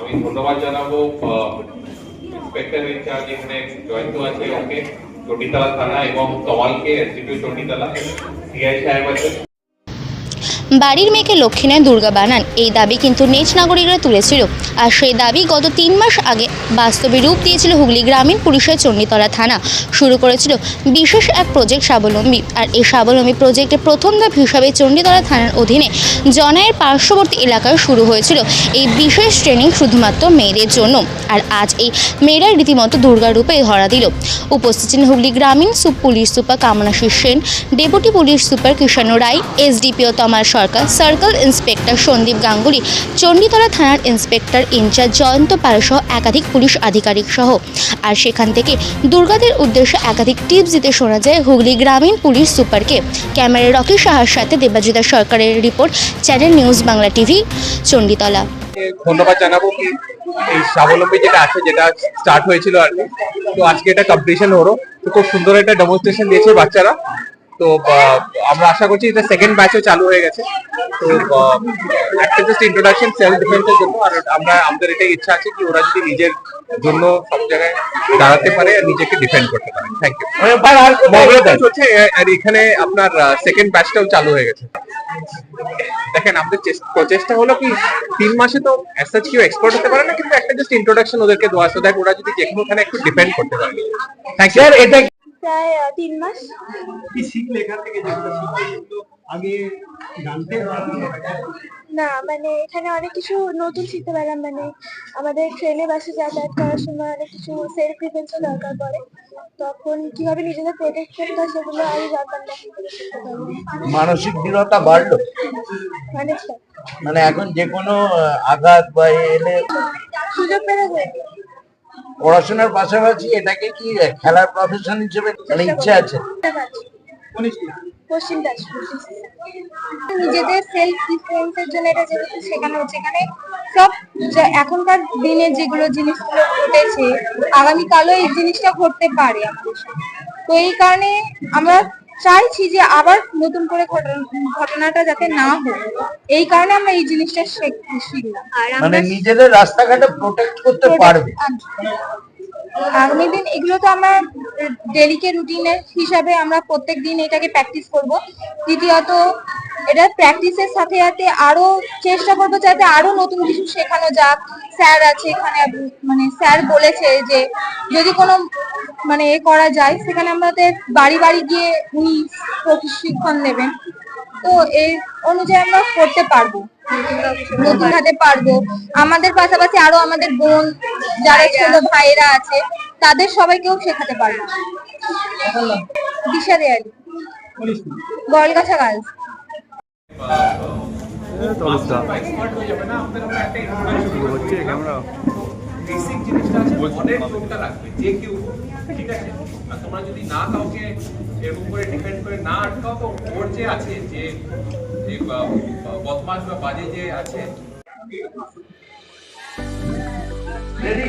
আমি ধন্যবাদ জানাব ইন্সপেক্টর ইনচার্জ এখানে জয়ন্ত আছে, ওকে চটিতলা থানা এবং তমালকে চণ্ডীতলা। সিআই সাহেব আছে। বাড়ির মেয়েকে লক্ষ্মী নয় দুর্গা বানান। এই দাবি কিন্তু নেচ নাগরিকরা তুলেছিল। আর সেই দাবি গত তিন মাস আগে বাস্তবে রূপ দিয়েছিল হুগলি গ্রামীণ পুলিশের চণ্ডীতলা থানা। শুরু করেছিল বিশেষ এক প্রজেক্ট স্বাবলম্বী। আর এই স্বাবলম্বী প্রজেক্টের প্রথম ধাপ হিসাবে চণ্ডীতলা থানার অধীনে জনায়ের পার্শ্ববর্তী এলাকায় শুরু হয়েছিল। এই বিশেষ ট্রেনিং শুধুমাত্র মেয়েদের জন্য। আর আজ এই মেয়েরাই রীতিমতো দুর্গা রূপে ধরা দিল। উপস্থিত ছিলেন হুগলি গ্রামীণ police super Kamanashi Sen, deputy police super Krishna Roy, SDPO Tamal Sarkar, circle inspector Sandeep Ganguly, Chanditala থানার ইন্সপেক্টর ইনচার্জ জয়ন্ত পাল সহ একাধিক পুলিশ আধিকারিক সহ। আর সেখান থেকে দুর্গাদের উদ্দেশ্যে একাধিক টিপস দিতে শোনা যায় হুগলি গ্রামীণ পুলিশ সুপারকে। ক্যামেরা রকি সাহার সাথে দেবাজিতা সরকারের report, channel news Bangla TV, Chanditala. ধন্যবাদ জানাব কি, এই স্বাবলম্বী যেটা আছে, যেটা স্টার্ট হয়েছিল আর কি। তো আজকে এটা কম্পিটিশন হলো। তো খুব সুন্দর একটা ডেমনস্ট্রেশন দিয়েছে বাচ্চারা। তো আমরা আশা করছি এটা সেকেন্ড ব্যাচও চালু হয়ে গেছে। তো একটা জাস্ট ইন্ট্রোডাকশন সেলফ ডিফেন্সের জন্য আর আমরা আমাদের এটাই ইচ্ছা আছে কি ওরা যদি নিজের জন্য সব জায়গায় দাঁড়াতে পারে আর নিজেকে ডিফেন্ড করতে পারে। থ্যাংক ইউ হচ্ছে আর এখানে আপনার সেকেন্ড ব্যাচটাও চালু হয়ে গেছে। দেখেন আমাদের প্রচেষ্টা হলো কি তিন মাসে তো অ্যাজ কেউ এক্সপার্ট হতে পারে না কিন্তু একটা জাস্ট ইন্ট্রোডাকশন ওদেরকে দেওয়া সো দ্যাট ওরা যদি যেখানে ওখানে একটু ডিপেন্ড করতে পারে। থ্যাংক ইউ এটা প্রায় তিন মাস। কি শিখলে এখান থেকে যেগুলো শিখলে আগে জানতে না মানে এখানে অনেক কিছু নতুন শিখতে পারলাম মানে আমাদের ট্রেনে বাসে যাতায়াত করার সময় অনেক কিছু সেলফ ডিফেন্সও দরকার পড়ে। তখন কীভাবে নিজেদের প্রোটেক্ট করতে হয় সেগুলো আমি জানতাম না মানসিক দৃঢ়তা বাড়লো? মানে এখন যে কোনো আঘাত বা এলে সুযোগ পেলে পড়াশোনার পাশাপাশি এটাকে কি খেলার প্রফেশন হিসেবে মানে ইচ্ছে আছে? নিজেদের সেলফ ডিফেন্সের জন্য এটা যেহেতু শেখানো হচ্ছে, এখানে সব এখনকার দিনে যেগুলো জিনিসগুলো ঘটেছে, আগামীকালও এই জিনিসটা ঘটতে পারে আমাদের তো এই কারণে আমরা চাইছি যে আবার নতুন করে ঘটনা- ঘটনাটা যাতে না হোক। এই কারণে আমরা এই জিনিসটা শেখ- শিখলাম। আর মানে আমরা নিজেদের রাস্তাঘাটে প্রোটেক্ট করতে পারবে। আগামী দিন এগুলো তো আমার ডেলিকে রুটিনের হিসাবে আমরা প্রত্যেক দিন এটাকে প্র্যাকটিস করব। দ্বিতীয়ত এটা প্র্যাকটিসের সাথে সাথে আরও চেষ্টা করব যাতে আরও নতুন কিছু শেখানো যাক। স্যার আছে এখানে মানে স্যার বলেছে যে যদি কোনো মানে এ করা যায় সেখানে আমাদের বাড়ি বাড়ি গিয়ে উনি প্রশিক্ষণ দেবেন তো এই অনুযায়ী আমরা করতে পারব। নতুন হাতে পারব। আমাদের পাশাপাশি আরও আমাদের বোন যারা ছোট ভাইয়েরা আছে তাদের সবাইকেও শেখাতে পারব। দিশা দেয়ালি। গলগাছা গার্লস। তোমরা যদি না কাউকে এরকম করে ডিপেন্ড করে না আটকাও তো ওর যে আছে যে যে বা- বা- বদমাশ বা বাজে যে আছে। Ready?